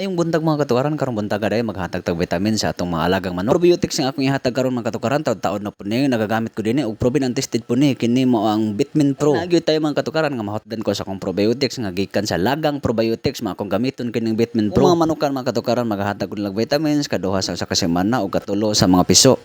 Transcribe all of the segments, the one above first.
Mayong buntag mga katukaran karon buntag aday maghatag tag vitamin sa atong mga alagang manok. Probiotics nga akong ihatag karon mga katukaran taud-taon na po ni nagagamit ko dinhi ug proven and tested po ni kini mo ang Vitamin Pro. Nagyo tayo mga katukaran nga mahotdan ko sa akong probiotics nga gikan sa lagang probiotics mga akong gamiton kining Vitamin Pro. Kung mga manukan mga katukaran maghatag ko lang vitamins kaduha sa usa ka semana ug katulo sa mga piso.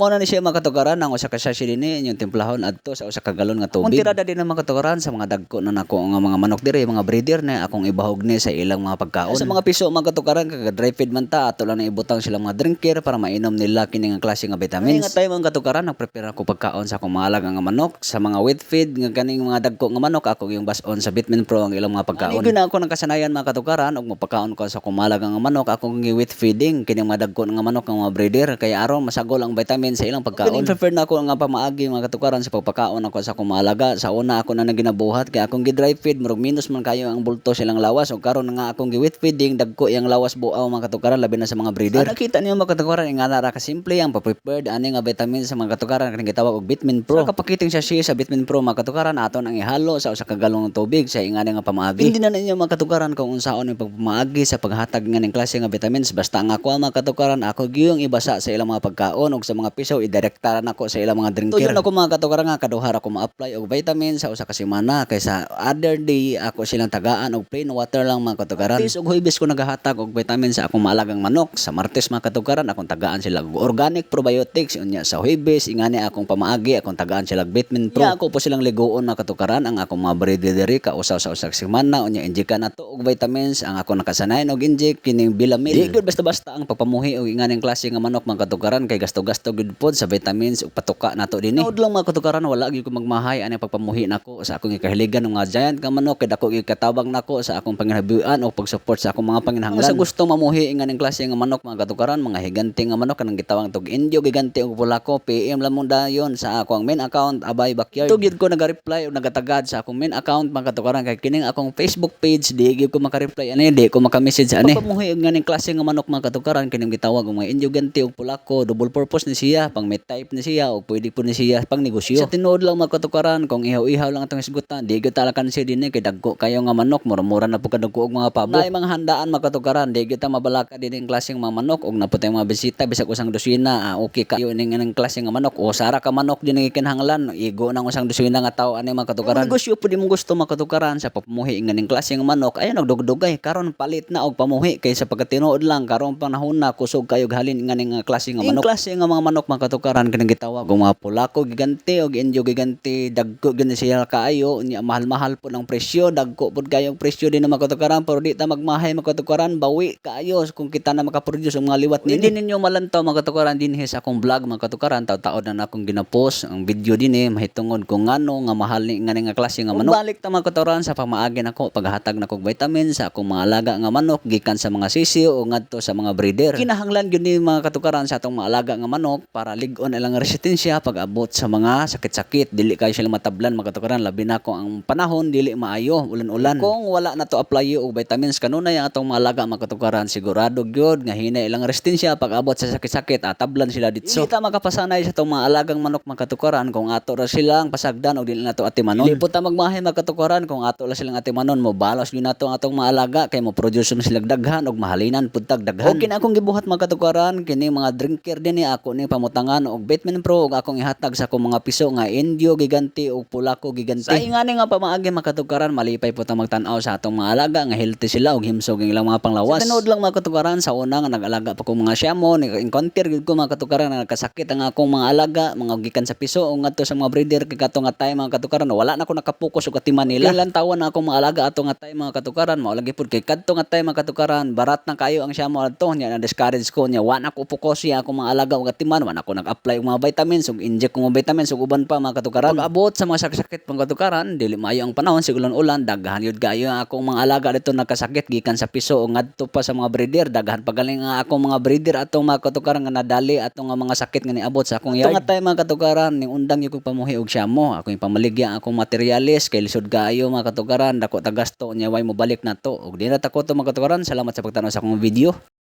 Mo na ni siya mga katugaran ang usa ka sachet dinhi inyong timplahon adto sa usa ka galon nga tubig. Kung tirada din ang mga katugaran sa mga dagko na nako nga mga manok diri mga breeder na akong ibahog ni sa ilang mga pagkaon. Sa mga piso mga katugaran kag dry feed man ta ato lang na ibutang sila mga drinker para mainom nila kini nga klase nga vitamins. Nga tayo mga katugaran nagprepare ako pagkaon sa akong mga alaga nga manok sa mga wet feed nga kaning mga dagko nga manok ako yung bason sa Vitamin Pro ang ilang mga pagkaon. Ani na ako ng kasanayan mga katugaran og mapakaon ko sa akong mga alaga nga manok akong gi-wet feeding kini mga dagko nga manok nga mga breeder kaya aron masagol ang vitamin sa ilang pagkaon. prefer na ako nga pamaagi mga katukaran sa pagpakaon ako sa akong mga alaga. Sa una ako na naginabuhat kaya akong gi-dry feed murag minus man kayo ang bulto silang lawas ug karon nga akong gi-wet feeding dagko iyang lawas buaw mga katukaran labi na sa mga breeder. Ah, nakita niyo mga katukaran nga nara ka simple ang pa-prepared ani nga vitamin sa mga katukaran kaning gitawag og Vitamin Pro. Sa kapakiting siya siya sa Vitamin Pro mga katukaran aton ang ihalo sa usa ka galong ng tubig sa ingani nga pamaagi. Hindi na ninyo mga katukaran kung unsaon yung pagpamaagi sa paghatag nga ning klase nga vitamins basta ang ako mga katukaran ako giyong ibasa sa ilang mga pagkaon ug sa mga piso idirektaran ako sa ilang mga drinker. Tuyon ako mga katukaran nga kaduhar ako ma-apply og vitamin sa usa ka semana kaysa other day ako silang tagaan og plain water lang mga katukaran. At least og huibis ko nagahatag og vitamin sa akong maalagang manok. Sa Martes mga katukaran akong tagaan sila og organic probiotics unya sa huibis ingani akong pamaagi akong tagaan sila og vitamin pro. Iya, ako po silang ligoon mga katukaran ang akong mga breeder diri ka usaw sa usa ka semana unya injika na to og vitamins ang ako nakasanayan og inject kining bilamil. Di gyud basta-basta ang pagpamuhi og ingani klase nga manok mga katukaran kay gasto-gasto pod sa vitamins ug patuka nato dinhi. Naud lang mga katukaran wala gyud ko magmahay ani pagpamuhi nako sa akong ikahiligan ng mga giant nga manok kay dako gyud katabang nako sa akong panginhabuan o pag-support sa akong mga panginahanglan. Sa gusto mamuhi ingani klase nga manok mga katukaran mga higanti nga manok kanang gitawag tog indio giganti og pulako PM lamon dayon sa akong main account abay backyard. Tugid ko naga-reply o nagatagad sa akong main account mga katukaran kay kining akong Facebook page di gyud ko maka-reply ani di ko maka-message ani. Pagpamuhi og nganing klase nga manok mga katukaran kining gitawag og mga indio ganti og pulako double purpose ni siya pang may type ni siya o pwede po ni siya pang negosyo. Sa tinuod lang mga katukaran kung ihaw-ihaw lang atong isgutan di gyud talakan siya dinhi kay dagko kayo nga manok mura-mura na po kadagko og mga pabo. Naay mga handaan mga katukaran di gyud ta mabalaka dinhi ang klaseng mga manok og naputay mga bisita bisag usang dosina ah, okay kayo ning ning klase nga manok o sara ka manok dinhi kinahanglan igo nang usang dosina nga tawo ani mga katukaran. Negosyo pud mo gusto mga katukaran sa papamuhi nga ning klase nga manok ayon nagdugdugay karon palit na og pamuhi kay sa pagkatinuod lang karon panahon na kusog kayo halin nga ning klase nga manok. klase nga mga manok mga katukaran kanang gitawag. Og mga pulako gigante og indio gigante dagko gani siya kaayo. Nya mahal-mahal po ng presyo. Dagko pud kayo ang presyo din na mga katukaran. Pero di ta magmahay mga katukaran bawi kaayo. Kung kita na makaproduce ang mga liwat nini. Hindi ninyo malantaw mga katukaran. Dinhi sa akong vlog mga katukaran. Taw-taon na akong ginapost. Ang video dinhi mahitungod kung ngano nga mahal ni nga nga klase nga manok. Balik ta mga katukaran sa pamaagi nako paghatag nako vitamin sa akong mga alaga nga manok gikan sa mga sisiyo o ngadto sa mga breeder. Kinahanglan gyud ni mga katukaran sa atong mga alaga nga manok para ligon ilang resistensya pag abot sa mga sakit-sakit dili kayo sila matablan mga katukaran labi na ko ang panahon dili maayo ulan-ulan. Kung wala na to apply og vitamins kanunay ang atong mga alaga mga katukaran sigurado gyud nga hinay ilang resistensya pag abot sa sakit-sakit atablan sila ditso. Kita makapasanay sa atong mga alagang manok mga katukaran kung ato ra silang pasagdan og dili nato atimanon. Dili po ta magmahay mga katukaran kung ato ra silang atimanon mo balos gyud nato ang atong mga alaga kay mo produce sila daghan og mahalinan pud daghan. Okay na akong gibuhat mga katukaran kini mga drinker din ni ako ni pamutangan og Vitamin Pro og akong ihatag sa akong mga piso nga indio giganti og pulako giganti. Sa ingani nga pamaagi mga katukaran malipay po ta magtan-aw sa atong mga alaga nga healthy sila og himsog ang ilang mga panglawas. Sa tinuod lang mga katukaran sa una nga nag-alaga pa ko mga siyamo ni encounter gid ko mga katukaran nga nagkasakit ang akong mga alaga mga gikan sa piso o ngadto sa mga breeder kay kato nga tay mga katukaran wala na ko nakapokus og atiman nila. Ilan taon na akong mga alaga ato nga tay mga katukaran mao lagi pud kay kadto nga tay mga katukaran barat na kayo ang siyamo adto nya na discourage ko nya wa na ko pokus siya akong mga alaga og atiman wa na ko nag-apply og mga vitamins ug inject ko mga vitamins ug uban pa mga katukaran. Pag abot sa mga sakit mga katukaran dili maayo ang panahon sigulan ulan daghan yun kayo ang akong mga alaga dito nagkasakit gikan sa piso o ngadto pa sa mga breeder daghan pagaling nga akong mga breeder atong mga katukaran nga nadali atong mga sakit nga niabot sa akong yard. Ito nga tayo mga katukaran ning undang yung pamuhi og syamo ako yung pamaligya akong materialis kay lisod kaayo mga katukaran dako tagasto nya way mo balik na to og di na tako to mga katukaran salamat sa pagtanaw sa akong video.